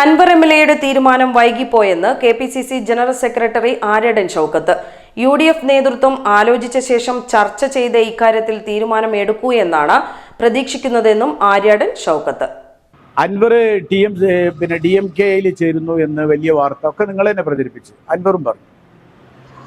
Anwar M L എയുടെ തീരുമാനം വൈകിപ്പോയെന്ന് K P C C general secretary Aryadan Shoukath U D F നേതൃത്വം ആലോചിച്ച ശേഷം ചർച്ച ചെയ്ത ഇക്കാര്യത്തിൽ തീരുമാനം എടുക്കൂ എന്നാണ് പ്രതീക്ഷിക്കുന്നതെന്നും ആര്യടൻ ഷൌക്കത്ത് അൻവർ ടി എം പിന്നെ ഡി എം കെയിൽ ചേരുന്നു എന്ന് വലിയ വാർത്ത ഒക്കെ നിങ്ങൾ തന്നെ പ്രചരിപ്പിച്ചു. അൻവറും പറഞ്ഞു.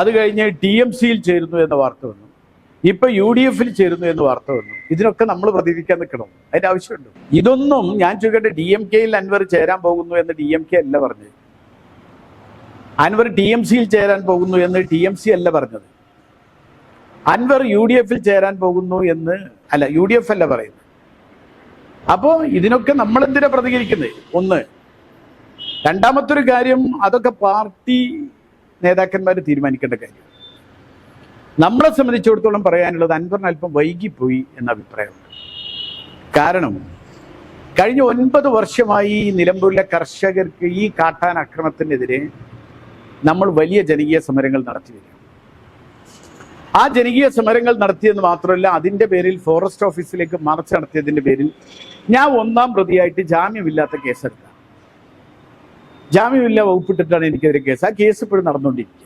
അത് കഴിഞ്ഞ് ടി എം സിയിൽ ചേരുന്നു എന്ന വാർത്ത വന്നു. ഇപ്പൊ യു ഡി എഫിൽ ചേരുന്നു എന്ന് വാർത്ത വന്നു. ഇതിനൊക്കെ നമ്മൾ പ്രതികരിക്കാൻ നിൽക്കണം. അതിന്റെ ആവശ്യമുണ്ട്. ഇതൊന്നും ഞാൻ ചോദിക്കട്ടെ ഡി എം കെയിൽ അൻവർ ചേരാൻ പോകുന്നു എന്ന് ഡി എം കെ അല്ല പറഞ്ഞത്. അൻവർ ടി എം സിയിൽ ചേരാൻ പോകുന്നു എന്ന് ടി എം സി അല്ല പറഞ്ഞത്. അൻവർ യു ഡി എഫിൽ ചേരാൻ പോകുന്നു എന്ന് അല്ല യു ഡി എഫ് അല്ല പറയുന്നത്. അപ്പോ ഇതിനൊക്കെ നമ്മൾ എന്തിനാ പ്രതികരിക്കുന്നത് ഒന്ന് രണ്ടാമത്തെ ഒരു കാര്യം അതൊക്കെ പാർട്ടി നേതാക്കന്മാർ തീരുമാനിക്കേണ്ട കാര്യം നമ്മളെ സംബന്ധിച്ചിടത്തോളം പറയാനുള്ളത് അൻവറിന് അല്പം വൈകിപ്പോയി എന്ന അഭിപ്രായമുണ്ട്. കാരണം കഴിഞ്ഞ ഒൻപത് വർഷമായി ഈ നിലമ്പൂരിലെ കർഷകർക്ക് ഈ കാട്ടാൻ അക്രമത്തിനെതിരെ നമ്മൾ വലിയ ജനകീയ സമരങ്ങൾ നടത്തി വരിക ആ ജനകീയ സമരങ്ങൾ നടത്തിയെന്ന് മാത്രമല്ല അതിന്റെ പേരിൽ ഫോറസ്റ്റ് ഓഫീസിലേക്ക് മാർച്ച് നടത്തിയതിന്റെ പേരിൽ ഞാൻ ഒന്നാം പ്രതിയായിട്ട് ജാമ്യമില്ലാത്ത കേസെടുക്കാം ജാമ്യമില്ല വകുപ്പിട്ടിട്ടാണ് എനിക്കെതിരെ കേസ്. ആ കേസ് ഇപ്പോഴും നടന്നുകൊണ്ടിരിക്കുക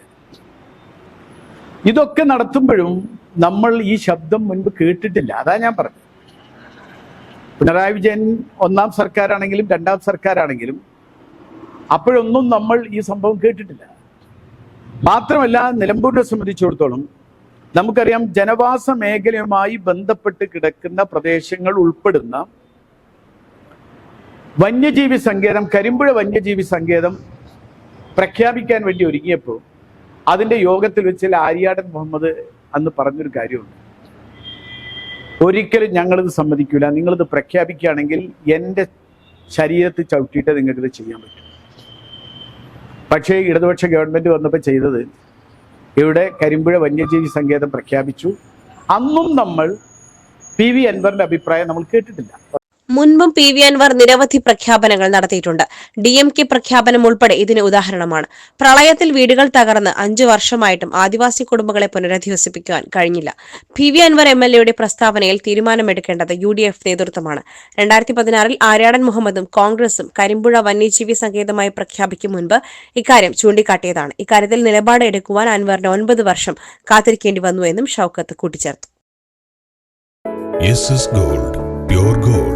ഇതൊക്കെ നടത്തുമ്പോഴും നമ്മൾ ഈ ശബ്ദം മുൻപ് കേട്ടിട്ടില്ല. അതാ ഞാൻ പറഞ്ഞത്. പിണറായി വിജയൻ ഒന്നാം സർക്കാരാണെങ്കിലും രണ്ടാം സർക്കാരാണെങ്കിലും അപ്പോഴൊന്നും നമ്മൾ ഈ സംഭവം കേട്ടിട്ടില്ല. മാത്രമല്ല നിലമ്പൂരിനെ സംബന്ധിച്ചിടത്തോളം നമുക്കറിയാം ജനവാസ മേഖലയുമായി ബന്ധപ്പെട്ട് കിടക്കുന്ന പ്രദേശങ്ങൾ ഉൾപ്പെടുന്ന വന്യജീവി സങ്കേതം കരിമ്പുഴ വന്യജീവി സങ്കേതം പ്രഖ്യാപിക്കാൻ വേണ്ടി ഒരുങ്ങിയപ്പോൾ അതിന്റെ യോഗത്തിൽ വെച്ച് ആര്യാടൻ മുഹമ്മദ് അന്ന് പറഞ്ഞൊരു കാര്യമുണ്ട്. ഒരിക്കലും ഞങ്ങളിത് സമ്മതിക്കില്ല നിങ്ങളിത് പ്രഖ്യാപിക്കുകയാണെങ്കിൽ എന്റെ ശരീരത്തിൽ ചവിട്ടിയിട്ട് നിങ്ങൾക്കിത് ചെയ്യാൻ പറ്റും. പക്ഷേ ഇടതുപക്ഷ ഗവൺമെന്റ് വന്നപ്പോൾ ചെയ്തത് ഇവിടെ കരിമ്പുഴ വന്യജീവി സങ്കേതം പ്രഖ്യാപിച്ചു. അന്നും നമ്മൾ പി വി അൻവറിന്റെ അഭിപ്രായം നമ്മൾ കേട്ടിട്ടില്ല. മുൻപും പി വി അൻവർ നിരവധി പ്രഖ്യാപനങ്ങൾ നടത്തിയിട്ടുണ്ട്. ഡി എം കെ പ്രഖ്യാപനം ഉൾപ്പെടെ ഇതിന് ഉദാഹരണമാണ്. പ്രളയത്തിൽ വീടുകൾ തകർന്ന് അഞ്ചു വർഷമായിട്ടും ആദിവാസി കുടുംബങ്ങളെ പുനരധിവസിപ്പിക്കുവാൻ കഴിഞ്ഞില്ല. P V Anvar M L എയുടെ പ്രസ്താവനയിൽ തീരുമാനമെടുക്കേണ്ടത് യു ഡി എഫ് നേതൃത്വമാണ്. രണ്ടായിരത്തി പതിനാറിൽ ആര്യാടൻ മുഹമ്മദും കോൺഗ്രസും കരിമ്പുഴ വന്യജീവി സങ്കേതമായി പ്രഖ്യാപിക്കും മുൻപ് ഇക്കാര്യം ചൂണ്ടിക്കാട്ടിയതാണ്. ഇക്കാര്യത്തിൽ നിലപാട് എടുക്കുവാൻ അൻവറിന് ഒൻപത് വർഷം കാത്തിരിക്കേണ്ടി വന്നു എന്നും ഷൌക്കത്ത് കൂട്ടിച്ചേർത്തു. Gold pure gold